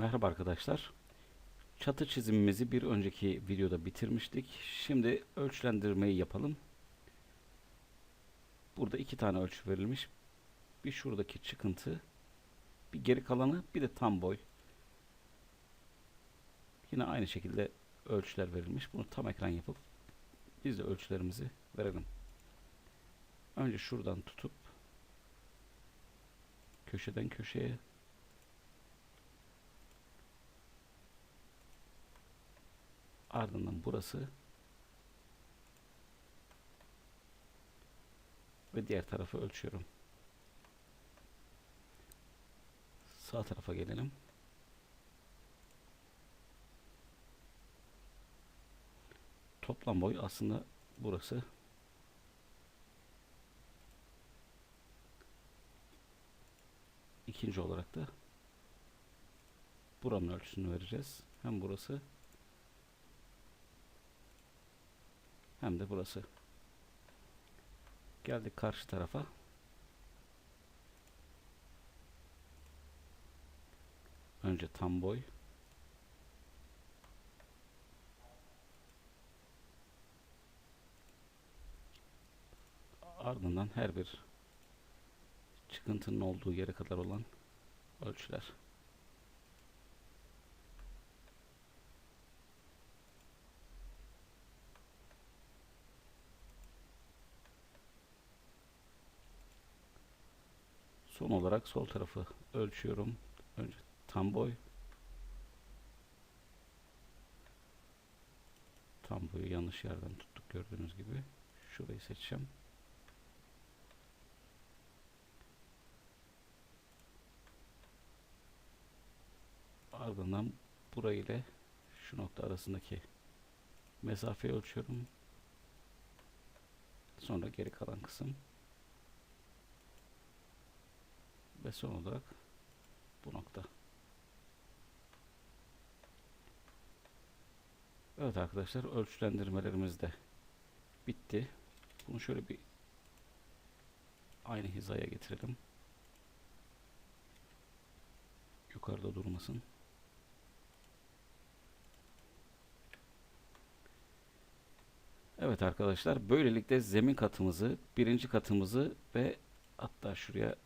Merhaba arkadaşlar. Çatı çizimimizi bir önceki videoda bitirmiştik. Şimdi ölçülendirmeyi yapalım. Burada iki tane ölçü verilmiş. Bir şuradaki çıkıntı, bir geri kalanı, bir de tam boy. Yine aynı şekilde ölçüler verilmiş. Bunu tam ekran yapıp biz de ölçülerimizi verelim. Önce şuradan tutup köşeden köşeye Ardından burası ve diğer tarafı ölçüyorum. Sağ tarafa gelelim. Toplam boy aslında burası. İkinci olarak da buranın ölçüsünü vereceğiz. Hem burası hem de burası. Geldik karşı tarafa. Önce tam boy. Ardından her bir çıkıntının olduğu yere kadar olan ölçüler. Son olarak sol tarafı ölçüyorum. Önce tam boy. Tam boyu yanlış yerden tuttuk gördüğünüz gibi. Şurayı seçeceğim. Ardından burayı ile şu nokta arasındaki mesafeyi ölçüyorum. Sonra geri kalan kısım. Ve son olarak bu nokta. Evet arkadaşlar ölçülendirmelerimiz de bitti. Bunu şöyle bir aynı hizaya getirelim. Yukarıda durmasın. Evet arkadaşlar böylelikle zemin katımızı, birinci katımızı ve hatta şuraya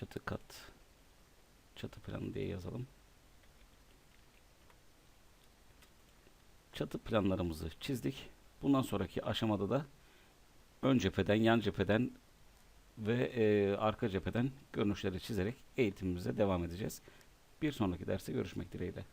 çatı kat çatı planı diye yazalım. Çatı planlarımızı çizdik. Bundan sonraki aşamada da ön cepheden, yan cepheden ve e, arka cepheden görünüşleri çizerek eğitimimize devam edeceğiz. Bir sonraki derste görüşmek dileğiyle.